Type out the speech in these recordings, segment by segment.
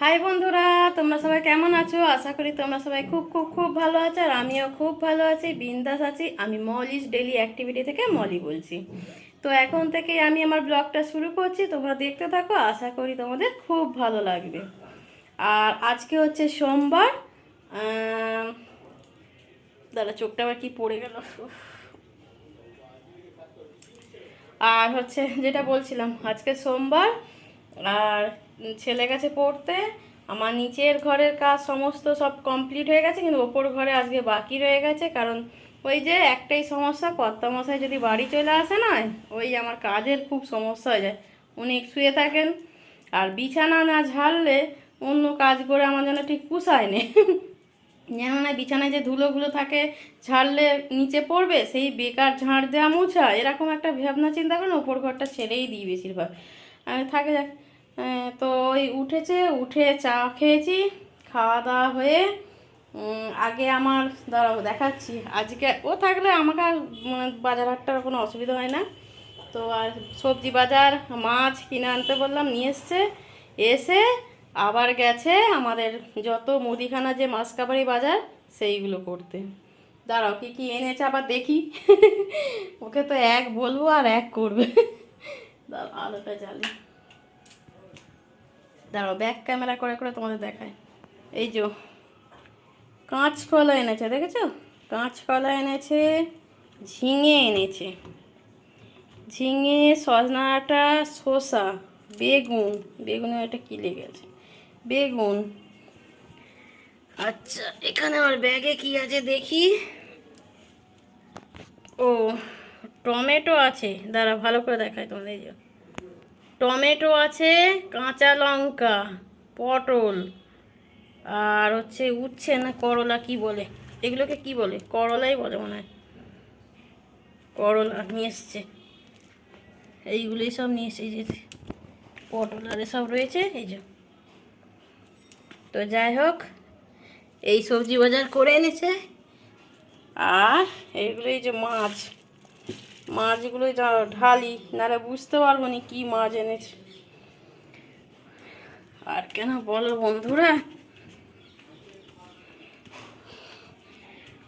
High বন্ধুরা, তোমরা সবাই কেমন আছো? আশা করি তোমরা সবাই খুব খুব খুব ভালো আছো আর আমিও খুব ভালো আছি, বিন্দাস আছি। আমি মলিস ডেলি অ্যাক্টিভিটি থেকে মলি বলছি। তো এখন থেকে আমি আমার ব্লগটা শুরু করছি। তোমরা দেখতে থাকো, আশা করি তোমাদের খুব ভালো লাগবে। আর আজকে হচ্ছে সোমবার। দাদা চোখটা আবার কি পড়ে গেল? আর হচ্ছে যেটা বলছিলাম, আজকে সোমবার। আর ছেলে গেছে পড়তে আমার নিচের ঘরের কাজ সমস্ত সব কমপ্লিট হয়ে গেছে, কিন্তু ওপর ঘরে আজকে বাকি রয়ে গেছে, কারণ ওই যে একটাই সমস্যা, কর্তামশাই যদি বাড়ি চলে আসে না, ওই আমার কাজের খুব সমস্যা হয়ে যায়। উনি শুয়ে থাকেন, আর বিছানা না ঝাড়লে অন্য কাজ করে আমার যেন ঠিক পুষায় নে। যেন না বিছানায় যে ধুলোগুলো থাকে, ঝাড়লে নিচে পড়বে, সেই বেকার ঝাড় দেওয়া মোছা, এরকম একটা ভাবনা চিন্তা করে না ওপর ঘরটা ছেড়েই দিই বেশিরভাগ। থাকে, যাক। তো ওই উঠেছে, উঠে চা খেয়েছি, খাওয়া দাওয়া হয়ে আগে আমার, দাঁড়াও, দেখাচ্ছি। আজকে ও থাকলে আমাকে মানে বাজার হাটটার কোনো অসুবিধা হয় না। তো আর সবজি বাজার, মাছ কিনে আনতে বললাম, নিয়ে এসছে। এসে আবার গেছে আমাদের যত মুদিখানা যে মাসকাবাড়ি বাজার, সেইগুলো করতে। দাঁড়াও, কি কি এনেছে আবার দেখি। ওকে তো এক বলব আর এক করবে। আলোটা জ্বালি। দাঁড়াও ব্যাক ক্যামেরা করে করে তোমাদের দেখায় এই যে কাঁচকলা এনেছে, দেখেছ? কাঁচকলা এনেছে, ঝিঙে এনেছে। ঝিঙে সজনাটা শসা, বেগুন। বেগুনের একটা কি লেগেছে? বেগুন। আচ্ছা এখানে আমার ব্যাগে কি আছে দেখি? ও, টমেটো আছে। দাঁড়া ভালো করে দেখায় তোমাদের যে। টমেটো আছে, কাঁচা লঙ্কা, পটল, আর হচ্ছে উচ্ছে না করলা কি বলে? এগুলোকে কি বলে? করলাই বলে মনে হয়। করলা নিয়ে এসছে। এইগুলোই সব নিয়ে এসে যে পটল আর সব রয়েছে, এই যে। তো যাই হোক, এই সবজি বাজার করে এনেছে। আর এইগুলো এই যে মাছ। মাছগুলো ঢালি, নাহলে বুঝতে পারব না কি মাছ এনেছে। আর কেন বলো বন্ধুরা?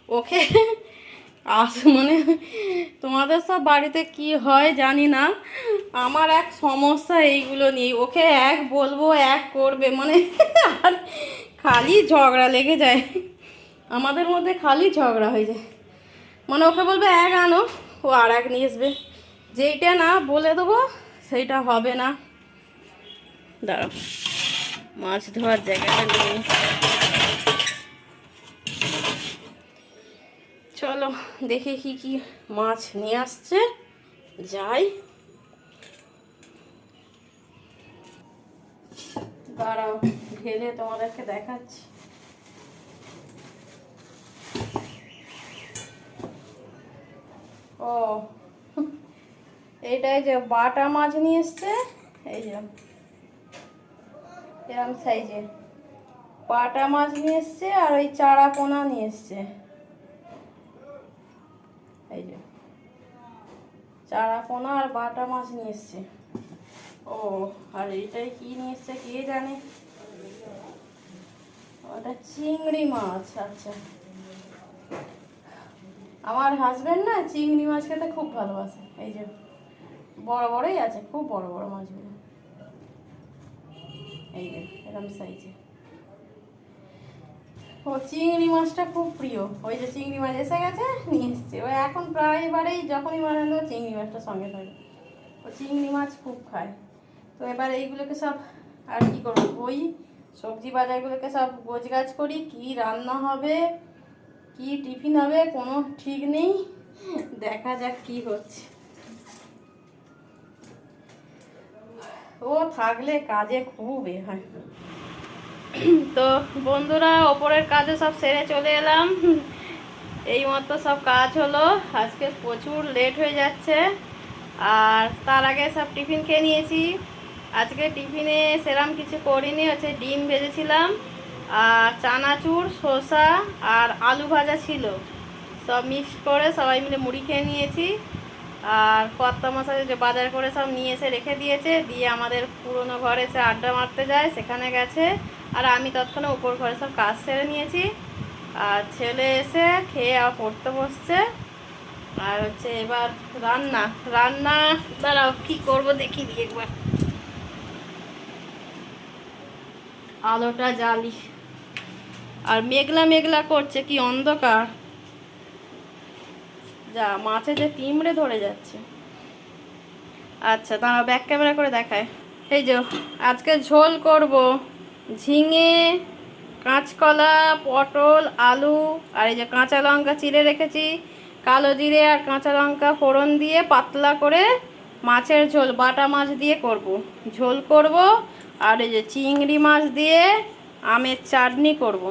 ওকে আস মানে তোমাদের সব বাড়িতে কি হয় জানি না, আমার এক সমস্যা এইগুলো নিয়ে, ওকে এক বলব, এক করবে মানে আর খালি ঝগড়া লেগে যায়। আমাদের মধ্যে খালি ঝগড়া হয়ে যায়। মানে ওকে বলবে, এক আনো। ও আর এক নিয়ে আসবে। যেইটা না বলে দেবো, সেইটা হবে না। দাঁড়াও, মাছ ধোয়ার জায়গাটা নেই চলো দেখে কি কি মাছ নিয়ে আসছে। যাই। দাঁড়াও, ঢেলে তোমাদেরকে দেখাচ্ছি। ও। এইটাই যে বাটা মাছ নিয়ে এসছে, এই যে, এরম সাইজের বাটা মাছ নিয়ে এসছে আর ওই চারা পোনা নিয়ে এসছে। এই যে, চারা পোনা আর বাটা মাছ নিয়ে এসছে। ও, আর এটাই কি নিয়ে এসছে কে জানে? ওটা চিংড়ি মাছ আচ্ছা। আমার হাজবেন্ড না চিংড়ি মাছ খেতে খুব ভালোবাসে। এই যে, বড় বড়ই আছে, খুব বড় বড় মাছগুলো। এই যে, এরকম সাইজে ও চিংড়ি মাছটা খুব প্রিয়। ওই যে চিংড়ি মাছ এসে গেছে, নিয়ে এসছে। ও এখন প্রায় বারেই যখনই বানালো চিংড়ি মাছটা সঙ্গে থাকে ও চিংড়ি মাছ খুব খায়। তো এবার এইগুলোকে সব আর কি করব? ওই সবজি বাজারগুলোকে সব গোছ গাছ করি, কি রান্না হবে? কি টিফিন হবে? কোনো ঠিক নেই। দেখা যাক কি হচ্ছে। ও থাকলে কাজে খুব এ হয়। তো বন্ধুরা, ওপরের কাজে সব সেরে চলে এলাম। এই মতো সব কাজ হলো। আজকে প্রচুর লেট হয়ে যাচ্ছে। আর তার আগে সব টিফিন খেয়ে নিয়েছি। আজকে টিফিনে সেরাম কিছু করিনি, হচ্ছে ডিম ভেজেছিলাম। আর চানাচুর, শসা আর আলু ভাজা ছিল। সব মিক্স করে সবাই মিলে মুড়ি খেয়ে নিয়েছি। আর কর্তা মশাই যে বাজার করে সব নিয়ে এসে রেখে দিয়েছে, দিয়ে আমাদের পুরনো ঘরে এসে আড্ডা মারতে যায়, সেখানে গেছে। আর আমি তৎক্ষণে উপর ঘরে সব কাজ সেরে নিয়েছি। আর ছেলে এসে খেয়ে আবার পড়তে বসছে। আর হচ্ছে এবার রান্না। রান্না, দাঁড়াও, কি করব দেখি, দিয়ে একবার। আলোটা জ্বালি আর মেঘলা মেঘলা করছে, কি অন্ধকার। যা, মাছে যে পিমড়ে ধরে যাচ্ছে। আচ্ছা দাঁড়াও ব্যাক ক্যামেরা করে দেখায় এই যে, আজকে ঝোল করব। ঝিঙে, কাঁচকলা, পটল, আলু, আর এই যে কাঁচা লঙ্কা চিড়ে রেখেছি। কালো জিরে আর কাঁচা লঙ্কা ফোড়ন দিয়ে পাতলা করে মাছের ঝোল, বাটা মাছ দিয়ে করব। ঝোল করব, আর এই যে চিংড়ি মাছ দিয়ে আমের চাটনি করব।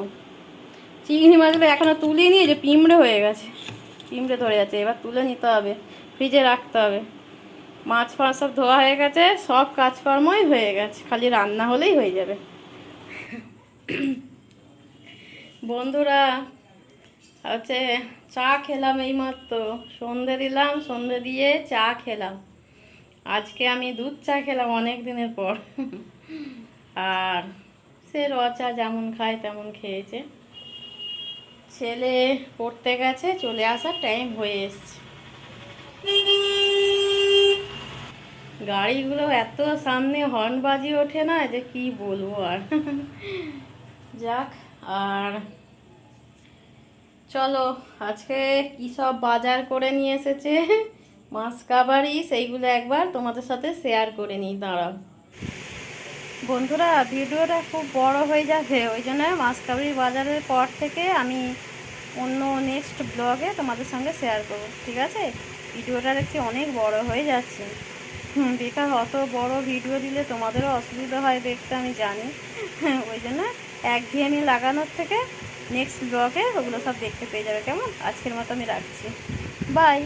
চিংড়ি মাছগুলো এখনও তুলিনি, এই যে পিমড়ে হয়ে গেছে। পিমড়ে ধরে যাচ্ছে এবার তুলে নিতে হবে, ফ্রিজে রাখতে হবে। মাছ ফাছ সব ধোয়া হয়ে গেছে, সব কাজকর্মই হয়ে গেছে, খালি রান্না হলেই হয়ে যাবে। বন্ধুরা, হচ্ছে চা খেলাম এইমাত্র, সন্ধে দিলাম, সন্ধে দিয়ে চা খেলাম। আজকে আমি দুধ চা খেলাম অনেক দিনের পর। আর সে র চা যেমন খায় তেমন খেয়েছে। ছেলে পড়তে গেছে, চলে আসার টাইম হয়ে এসছে। গাড়িগুলো এত সামনে হর্ন বাজি ওঠে না যে কি বলব আর। যাক, আর চলো, আজকে কী সব বাজার করে নিয়ে এসেছে? মাছ কাবারি, সেইগুলো একবার তোমাদের সাথে শেয়ার করে নিই, দাঁড়াও। বন্ধুরা, ভিডিওটা খুব বড় হয়ে যাবে। ওই জন্য মাছ কাবারি বাজারের পর থেকে আমি অন্য নেক্সট ব্লগে তোমাদের সঙ্গে শেয়ার করব, ঠিক আছে? ভিডিওটা দেখছি অনেক বড় হয়ে যাচ্ছে। বেকার অত বড় ভিডিও দিলে তোমাদেরও অসুবিধা হয় দেখতে, আমি জানি। ওই জন্য একঘেয়েমি লাগানোর থেকে নেক্সট ব্লগে ওগুলো সব দেখতে পেয়ে যাবে, কেমন? আজকের মতো আমি রাখছি। বাই